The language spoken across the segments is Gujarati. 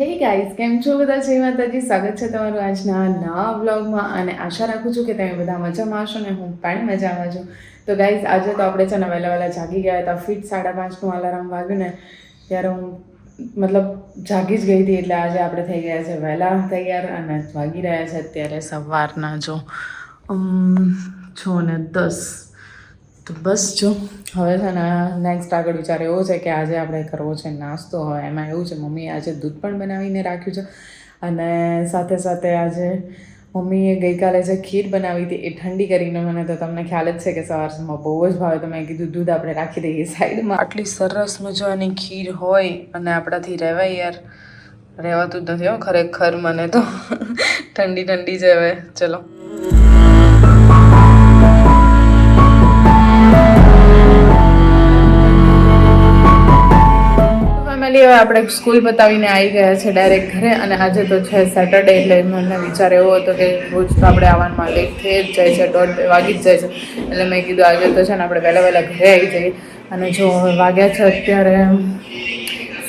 હે ગાઈઝ કેમ છો બધા? જય માતાજી. સ્વાગત છે તમારું આજના નવા બ્લોગમાં અને આશા રાખું છું કે તમે બધા મજામાં હશો ને હું પણ મજામાં છું. તો ગાઈઝ આજે તો આપણે છે ને વહેલા વહેલા જાગી ગયા હતા. ફિટ સાડા પાંચનું અલાર્મ વાગ્યું ને, ત્યારે હું મતલબ જાગી જ ગઈ હતી એટલે આજે આપણે થઈ ગયા છે વહેલા તૈયાર અને વાગી રહ્યા છે અત્યારે સવારના જો. છો ને દસ. તો બસ જો, હવે છે ને નેક્સ્ટ આગળ વિચાર એવો છે કે આજે આપણે કરવો છે નાસ્તો. હવે એમાં એવું છે, મમ્મીએ આજે દૂધ પણ બનાવીને રાખ્યું છે અને સાથે સાથે આજે મમ્મીએ ગઈકાલે જે ખીર બનાવી હતી એ ઠંડી કરીને મને તો તમને ખ્યાલ જ છે કે સવારમાં બહુ જ ભાવે. તો મેં કીધું, દૂધ આપણે રાખી દઈએ સાઈડમાં. આટલી સરસ મજાની ખીર હોય અને આપણાથી રહેવાય યાર. રહેવાતું જ નથી હો, ખરેખર મને તો. ઠંડી ઠંડી જ હવે. ચલો. ફેમિલી હવે આપણે સ્કૂલ બતાવીને આવી ગયા છે ડાયરેક્ટ ઘરે અને આજે તો છે સેટરડે એટલે મને વિચાર એવો હતો કે રોજ તો આપણે આવવામાં લેટ થઈ જ જાય છે, દોઢ વાગી જ જાય છે. એટલે મેં કીધું આજે તો છે ને આપણે વહેલા વહેલા ઘરે આવી જઈએ. અને જો હવે વાગ્યા છે અત્યારે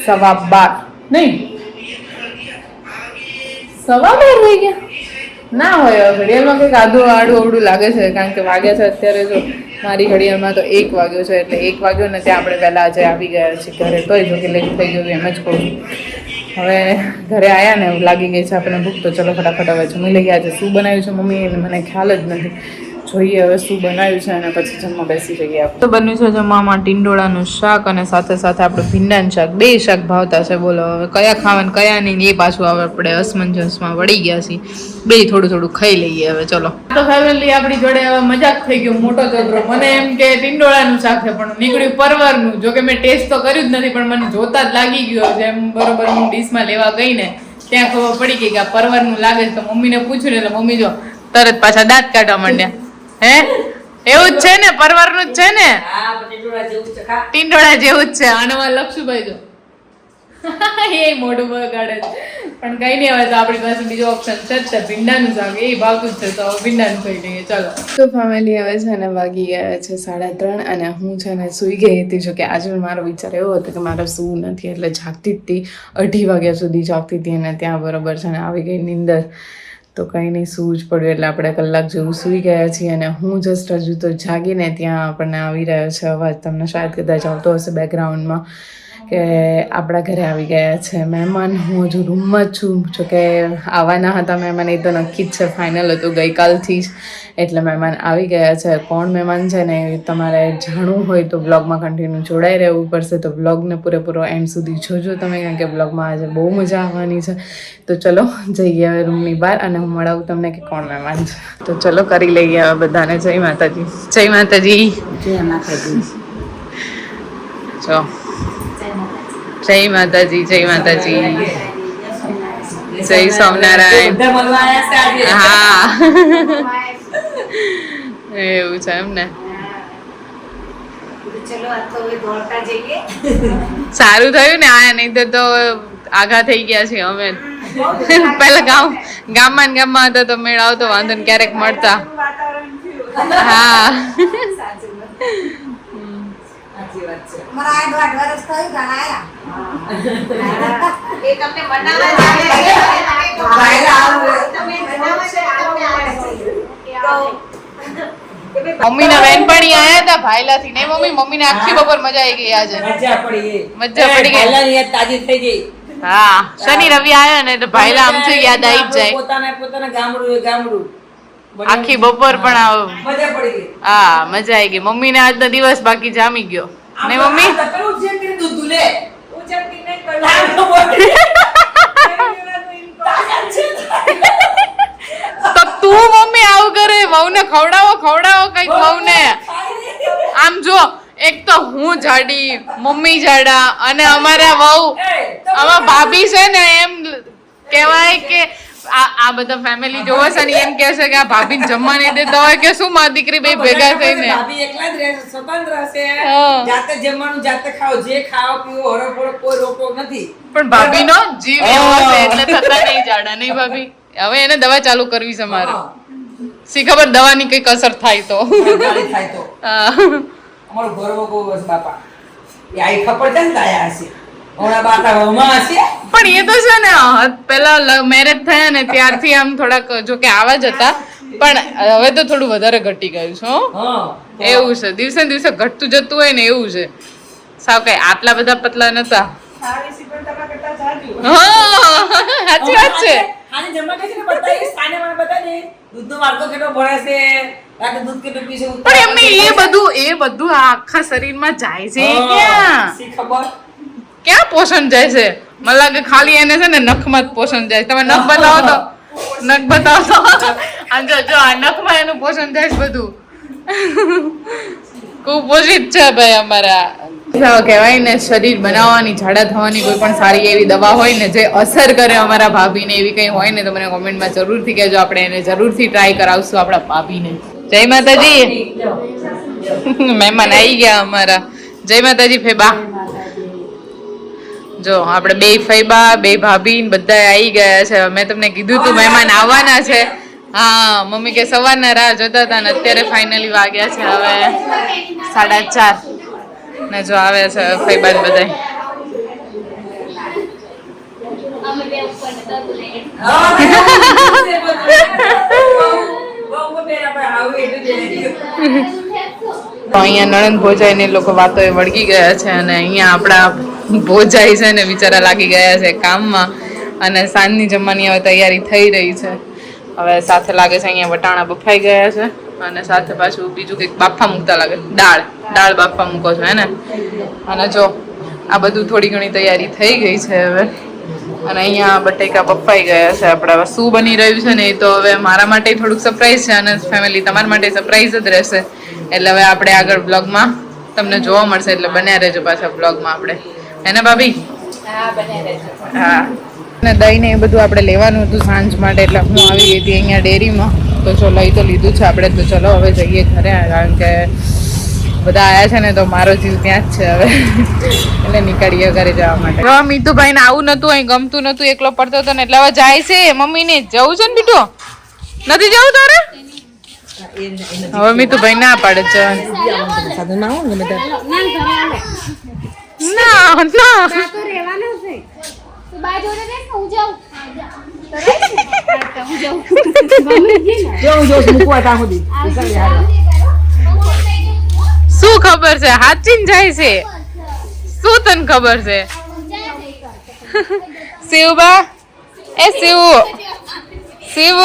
સવા બાર નહીં? સવા બાર થઈ ગયા? ના હોય, ઘડિયાળમાં કંઈક આધું આડું અવડું લાગે છે, કારણ કે વાગ્યા છે અત્યારે જો મારી ઘડિયાળમાં તો એક વાગ્યો છે, એટલે એક વાગ્યો ને ત્યાં આપણે પહેલાં આજે આવી ગયા છીએ ઘરે. તોય જો કે લેટ થઈ ગયું એમ જ કહું હવે ઘરે આવ્યા ને લાગી ગઈ છે આપણને ભૂખ, તો ચલો ફટાફટ હવે જમી લઈએ. આજે શું બનાવ્યું છે મમ્મી એને મને ખ્યાલ જ નથી. જોઈએ હવે શું બનાવ્યું છે અને પછી જમવા બેસી જઈએ આપણે. તો બન્યું છે જમવામાં ટીંડોળાનું શાક અને સાથે સાથે આપણું ભીંડાનું શાક. બે શાક ભાવતા છે બોલો. હવે કયા ખાવાનું કયા નહીં એ પાછું હવે આપણે અસમંજસમાં વળી ગયા છીએ. બે થોડું થોડું ખાઈ લઈએ હવે ચલો. તો ફેમિલી આપણી જોડે હવે મજાક થઈ ગયો મોટો છોકરો મને એમ કે ટીંડોળાનું શાક છે પણ નીકળ્યું પરવારનું. જો કે મેં ટેસ્ટ તો કર્યું જ નથી પણ મને જોતા જ લાગી ગયો જેમ બરોબર હું ડીશમાં લેવા ગઈ ને ત્યાં ખબર પડી ગઈ કે આ પરવારનું લાગે છે. તો મમ્મીને પૂછ્યું ને એટલે મમ્મી જો તરત પાછા દાંત કાઢવા માંડ્યા. હે? એવું જ છે ને? પરવારનું જ છે ને? ટીંડોળા જેવું જ છે આનામાં લક્ષુભાઈ જો. એ મોઢું બગાડે છે. પણ કઈ નહીં હવે તો આપણી પાસે બીજો ઓપ્શન છે જ છે. ભીંડાનું શાક. એ ભાવતું જ છે તો ભીંડાનું ખાઈ લઈએ. ચાલો. તો ફેમિલી હવે છે ને વાગી ગયા છે સાડા ત્રણ અને હું છે ને સૂઈ ગઈ હતી. જો કે આજે મારો વિચાર એવો હતો કે મારે સૂવું નથી એટલે જાગતી જ હતી. અઢી વાગ્યા સુધી જાગતી હતી અને ત્યાં બરોબર છે ને આવી ગઈ નીંદર. તો કંઈ નહીં સૂઝ પડ્યું. એટલે આપણે કલાક જેવું સૂઈ ગયા છીએ અને હું જસ્ટ હજુ તો જાગીને ત્યાં આપણને આવી રહ્યો છે અવાજ. તમને શાયદ કદાચ આવતો હશે બેકગ્રાઉન્ડમાં કે આપણા ઘરે આવી ગયા છે. મહેમાન હું હજુ રૂમમાં જ છું. જોકે આવવાના હતા મહેમાન એ તો નક્કી જ છે. ફાઇનલ હતું ગઈકાલથી જ. એટલે મહેમાન આવી ગયા છે. કોણ મહેમાન છે ને તમારે જાણવું હોય તો બ્લોગમાં કન્ટિન્યુ જોડાઈ રહેવું પડશે. તો બ્લોગને પૂરેપૂરો એન્ડ સુધી જોજો તમે કારણ કે બ્લોગમાં આજે બહુ મજા આવવાની છે. તો ચલો જઈએ હવે રૂમની બહાર અને હું મળાવું તમને કે કોણ મહેમાન છે. તો ચલો કરી લઈએ હવે બધાને. જય માતાજી. જય માતાજી. જય માતાજી. જો. જય માતાજી જય માતાજી. જય છે આજે. હા. એવું છે એમ ને. સારું થયું ને આ નહીં તો આઘા થઈ ગયા છીએ અમે. પેલા ગામ ગામમાં ગામમાં હતા તો મેળ આવતો વાંધો ને ક્યારેક મળતા. હા. છે મારા આ દોઢ વર્ષ થયું ઘણા એ તમને છે. છે મમ્મી ના બેનપણી આયા હતા ભાઈલાથી. નહીં મમ્મી મમ્મી ને આખી બપોર મજા આવી ગઈ આજે. મજા પડી એ. મજા પડી ગઈ. તાજી થઈ ગઈ. હા શનિ રવિ આયા ને તો ભાઈલા આમથી યાદ આવી જ જાય. પોતાના પોતાના ગામડું ગામડું. આખી બપોર પણ આવ મજા પડી ગઈ. હા મજા આવી ગઈ. મમ્મી ને આજનો દિવસ બાકી જામી ગયો. ને મમ્મી? પેલું જેમ કરીને દૂધ લે. નહીં કરવું બોલ. તાકાત છે. તો તું મમ્મી આવું કરે વહુને ખવડાવો ખવડાવો કંઈક વહુને. આમ જો એક તો હું જાડી મમ્મી જાડા અને અમારા વહુ આમાં ભાભી છે ને એમ કહેવાય કે આ આ બધા ફેમિલી જોવે છે ને એમ કહેશે કે આ ભાભીને જમવા નહીં દેતા હોય કે શું માં દીકરી બે ભેગા થઈને? ભાભી એકલા જ રહેશે. સ્વતંત્ર હશે જાતે જમવાનું જાતે ખાઓ જે ખાઓ પીવો હરો કોઈ રોકો નથી. પણ ભાભીનો જીવ એવો હશે એટલે થતા નહીં જાડા નહીં ભાભી? હવે એને દવા ચાલુ કરવી છે મારે. સી શી ખબર દવાની કંઈક અસર થાય તો? થાય તો. અમારો ગર્વ બહુ બસ બાપા. એ આઈ ખબર છે ને તાયા હશે. પણ એ તો છે ને પેલા મેરેજ થયા ને ત્યારથી આમ થોડાક જો કે આવા જ હતા. પણ હવે તો થોડું વધારે ઘટી ગયું છે હો. એવું છે. દિવસે ને દિવસે ઘટતું જતું હોય ને એવું છે. સાવ કઈ આટલા બધા પતલા નતા. સાચી વાત છે. પણ એમને એ બધું એ બધું આ આખા શરીરમાં જાય છે ક્યાં? ખબર? ક્યાં પોષણ જાય છે? મને લાગે ખાલી એને છે ને નખમાં જ પોષણ જાય તમે નખ બતાવો તો. નખ બતાવો તો. જો જો આ નખમાં એનું પોષણ જાય છે બધું. કુપોષિત છે ભાઈ અમારા. કહેવાય ને શરીર બનાવવાની જાડા થવાની કોઈ પણ સારી એવી દવા હોય ને જે અસર કરે અમારા ભાભીને એવી કંઈ હોય ને તો મને કોમેન્ટમાં જરૂરથી કહેજો. આપણે એને જરૂરથી ટ્રાય કરાવશું આપણા ભાભીને. જય માતાજી. મહેમાન આવી ગયા અમારા. જય માતાજી ફેબા. જો આપણે બે ફૈબા બે ભાભી બધા આવી ગયા છે. મેં તમને કીધું તું મહેમાન આવવાના છે. હા મમ્મી કે સવારના રાહ જોતા હતા ને અત્યારે ફાઇનલી વાગ્યા છે હવે સાડા ચાર. ને જો આવે છે ફૈબા ને બધા હા, છે બધું. બહુ બહુ બેન આપણે આવું એટલું જ લઈ તો અહીંયા નણંદ ભોજાઈ ને લોકો વાતો એ વળગી ગયા છે અને અહીંયા આપણા ભોજાઈ છે ને બિચારા લાગી ગયા છે કામમાં અને સાંજની જમવાની હવે તૈયારી થઈ રહી છે. હવે સાથે લાગે છે અહીંયા વટાણા બફાઈ ગયા છે અને સાથે પાછું બીજું કંઈક બાફા મૂકતા લાગે દાળ દાળ બાફા મૂકો છો, હે ને? અને જો, આ બધું થોડી ઘણી તૈયારી થઈ ગઈ છે હવે. અને અહીંયા બટેકા બફાઈ ગયા છે. આપણા હવે શું બની રહ્યું છે ને એ તો હવે મારા માટે થોડુંક સરપ્રાઈઝ છે અને ફેમિલી તમારા માટે સરપ્રાઈઝ જ રહેશે. એટલે હવે આપણે આગળ બ્લોગમાં તમને જોવા મળશે. એટલે બન્યા રહેજો પાછા બ્લોગમાં આપણે. હે ને ભાભી? હા અને દહીં ને એ બધું આપણે લેવાનું હતું સાંજ માટે એટલે હું આવી ગઈ હતી અહીંયા ડેરીમાં. તો ચલો લઈ તો લીધું છે આપણે. તો ચલો હવે જઈએ ઘરે કારણ કે બધા આયા છે ને તો મારો જીવ ત્યાં જ છે હવે. એટલે નીકળીએ ઘરે જવા માટે. હવે મીતુભાઈ ને આવું નતું અહીં ગમતું નતું એકલો પડતો હતો ને એટલે હવે જાય છે. મમ્મી ને જવું છે ને બીટો નથી જવું તારે? હવે મીતુભાઈ ના પાડે છે. ના ના. જવું જવું મૂકવા ત્યાં સુધી. શું ખબર છે? હાચીન જાય છે. શું તને ખબર છે? શિવબા? એ શિવ. શિવ.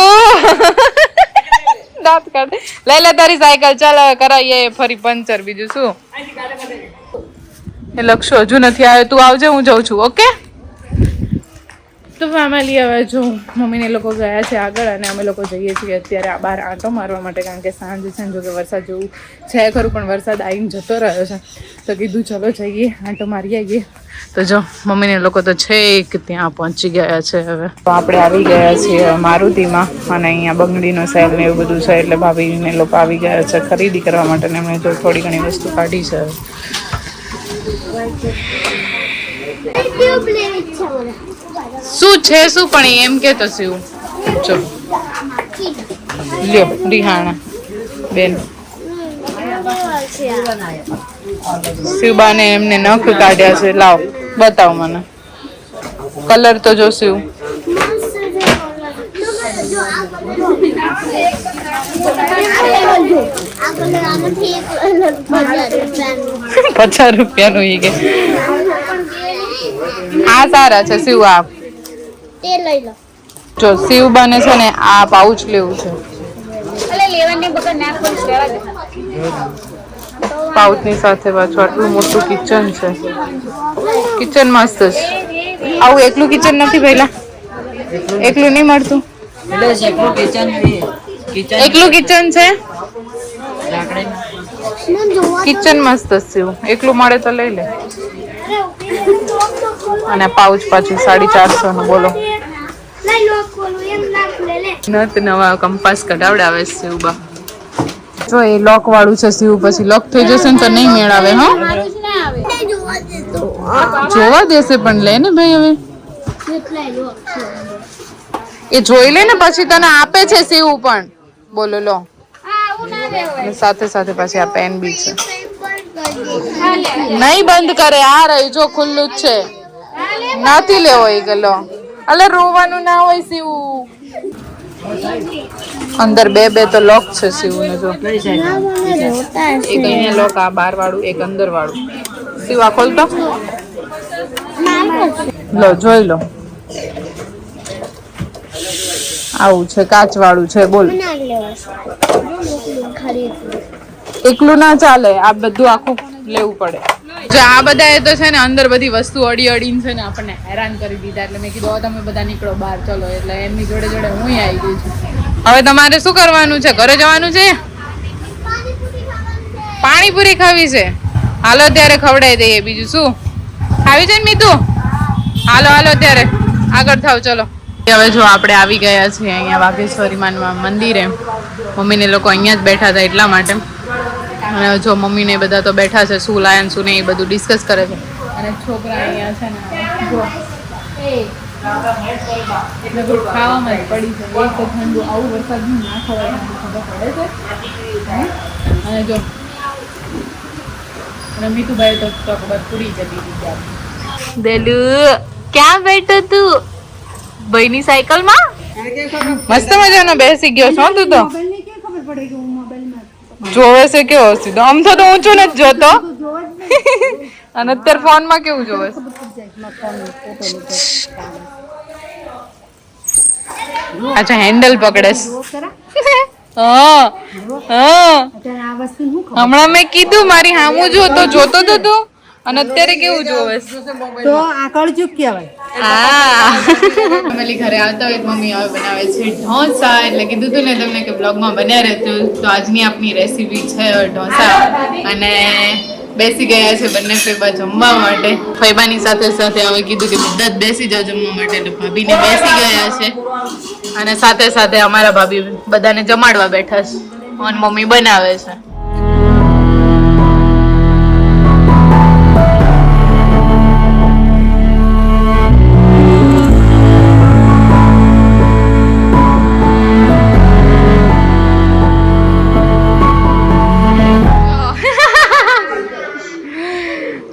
દાંત કાઢ. લઈ લે તારી સાયકલ. ચાલ કરાવીએ ફરી પંચર બીજું. શું? એ લક્ષો હજુ નથી આવ્યો. તું આવજે, હું જઉં છું. ઓકે? તો ફેમિલી હવે જો. મમ્મીને લોકો ગયા છે આગળ અને અમે લોકો જઈએ છીએ અત્યારે આ બહાર આંટો મારવા માટે કારણ કે સાંજ છે જો કે વરસાદ જેવું છે ખરું, પણ વરસાદ આવીને જતો રહ્યો છે. તો કીધું ચલો જઈએ, આંટો મારી આવીએ. તો જો, મમ્મીને લોકો તો છે કે ત્યાં પહોંચી ગયા છે હવે. તો આપણે આવી ગયા છીએ મારુતિમાં અને અહીંયા બંગડીનો સેલ ને એવું બધું છે એટલે ભાભીને લોકો આવી ગયા છે ખરીદી કરવા માટે ને એમણે જો થોડી ઘણી વસ્તુ કાઢી છે શું છે શું પણ એમ એમ કેતો શું ચો લ્યો રિહાણા બેન. શિવબાને એમને નખ કાઢ્યા છે લાવ બતાવ મને. કલર તો જો શિવ પચાસ રૂપિયાનું ઈ કે. આ સારા છે શિવ આ. તે લઈ લો. જો શિવબાને છે ને આ પાઉચ લેવું છે. એટલે લેવાની બગર ના કોઈ લેવા દે. પાઉચની સાથે પાછું આટલું મોટું કિચન છે. કિચન મસ્ત છે. આવું એકલું કિચન નથી પહેલા? એકલું નહીં મળતું? એકલું કિચન છે. કિચન મસ્ત છે. એકલું મળે તો લઈ લે. અને પાઉચ પાછું સાડી ચારસો નું બોલો. નત નવા કંપાસ કઢાવડાવે છે શિવબા. જો એ લોક વાળું છે સીવું પછી લોક થઈ જશે ને તો નહીં મેળાવે, હા? જોવા દેશે પણ લે ને ભાઈ હવે. એ જોઈ લે ને પછી તને આપે છે સીવું પણ. બોલો, લો. સાથે સાથે પછી આ પેન બી છે. નહીં બંધ કરે, આ રહી, જો ખુલ્લું જ છે. નથી લેવો એ ગલો. અલે રોવાનું ના હોય શિવું. અંદર બે બે તો લોક છે શિવ ને જો. એક અહીંયા લોક આ બાર વાળું એક અંદર વાળું આ ખોલતો? લો, જોઈ લો. આવું છે કાચ વાળું છે, બોલ. એકલું ના ચાલે, આ બધું આખું લેવું પડે. જો આ બધા એ તો છે ને અંદર બધી વસ્તુ અડી અડીને છે ને આપણને હેરાન કરી દીધા. એટલે મેં કીધું તમે બધા નીકળો બહાર, ચલો. એટલે એમની જોડે જોડે હું આવી ગઈ છું. હવે તમારે શું કરવાનું છે? ઘરે જવાનું છે? પાણીપુરી ખાવી છે? હાલો ત્યારે ખવડાવી દઈએ બીજું શું? ખાવી છે ને મીતું? હાલો હાલો ત્યારે આગળ થાવ, ચલો. હવે જો આપણે આવી ગયા છીએ અહીંયા વાઘેશ્વરી માનવા મંદિરે. મમ્મીને લોકો અહીંયા જ બેઠા હતા એટલા માટે. અને જો મમ્મીને એ બધા તો બેઠા છે શું લાયન શું નહીં એ બધું ડિસ્કસ કરે છે. અને છોકરા અહીંયા છે ને જો એ એટલે બધું ખાવામાં પડી છે એક તો ઠંડુ આવું વરસાદનું ના ખવાય ખબર પડે છે. અને જો અને મીઠુભાઈ તો ચોકબર પૂરી જતી હતી દેલુ ક્યાં બેઠો તું? ભાઈની સાયકલમાં મસ્ત મજાનો બેસી ગયો છો તું તો. જોવે છે કેવો સીધો આમ તો ઊંચો નથી જોતો. અને અત્યારે ફોનમાં કેવું જોવે છે? અચ્છા હેન્ડલ પકડે હમણાં મેં કીધું મારી હામું જોતો જોતો તો તું? અને અત્યારે કેવું જોવે તો આકળ કળજુગ કહેવાય. ફેમિલી ઘરે આવતા હોય મમ્મી હવે બનાવે છે ઢોસા એટલે કીધું હતું ને તમને કે બ્લોગમાં બન્યા રહેતું તો આજની આપની રેસીપી છે ઢોસા. અને બેસી ગયા છે બંને ફેબા જમવા માટે. ફેબાની સાથે સાથે હવે કીધું કે બધા જ બેસી જાઓ જમવા માટે. એટલે ભાભીને બેસી ગયા છે. અને સાથે સાથે અમારા ભાભી બધાને જમાડવા બેઠા છે. અને મમ્મી બનાવે છે.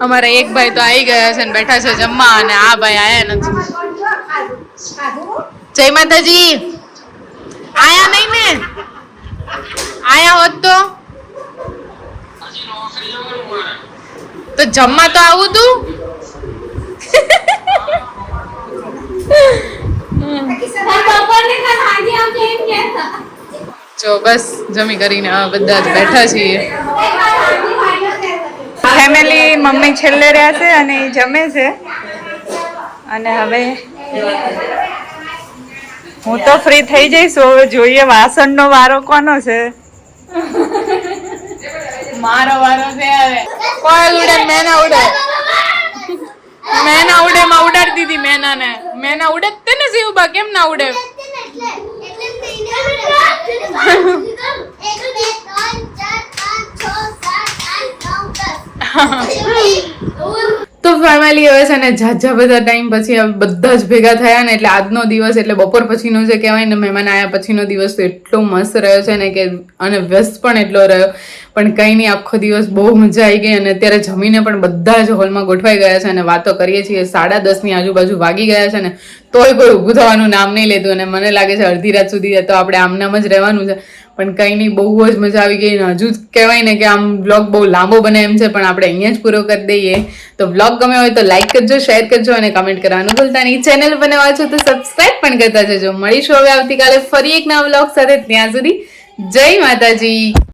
અમારા એક ભાઈ તો આવી ગયા છે ને બેઠા છે જમવા અને આ ભાઈ આયા નથી. જય માતાજી. આયા નહીં ને આયા હોત તો? તો જમવા તો આવું તું? જો બસ જમી કરીને બધા જ બેઠા છીએ. ફેમિલી મમ્મી છેલ્લે રહ્યા છે અને એ જમે છે. અને હવે હું તો ફ્રી થઈ જઈશ હવે જોઈએ વાસણનો વારો કોનો છે. મારો વારો છે હવે. કોઈ ઉડે મેના ઉડે. મેના ઉડે માં ઉડાડી દીધી મેના ને મેના ઉડે? તેને તે ને શિવબા કેમ ના ઉડે. તો ફેમિલી હવે છે ને ઝાઝા બધા ટાઈમ પછી બધા જ ભેગા થયા ને એટલે આજનો દિવસ એટલે બપોર પછીનો જે કહેવાય ને મહેમાન આવ્યા પછીનો દિવસ તો એટલો મસ્ત રહ્યો છે ને કે અને વ્યસ્ત પણ એટલો રહ્યો. પણ કંઈ નહીં આખો દિવસ બહુ મજા આવી ગઈ અને અત્યારે જમીને પણ બધા જ હોલમાં ગોઠવાઈ ગયા છે અને વાતો કરીએ છીએ. સાડા દસની આજુબાજુ વાગી ગયા છે ને તોય કોઈ ઊભું થવાનું નામ નહીં લેતું અને મને લાગે છે અડધી રાત સુધી તો આપણે આમનામ જ રહેવાનું છે. પણ કંઈ નહીં બહુ જ મજા આવી ગઈ અને હજુ જ કહેવાય ને કે આમ બ્લોગ બહુ લાંબો બને એમ છે, પણ આપણે અહીંયા જ પૂરો કરી દઈએ. તો બ્લોગ ગમે હોય તો લાઈક કરજો શેર કરજો અને કમેન્ટ કરવાનું ભૂલતા નહીં ચેનલ બનાવવા છો તો સબસ્ક્રાઇબ પણ કરતા જજો. મળીશું હવે આવતીકાલે ફરી એક નવા બ્લોગ સાથે. ત્યાં સુધી જય માતાજી.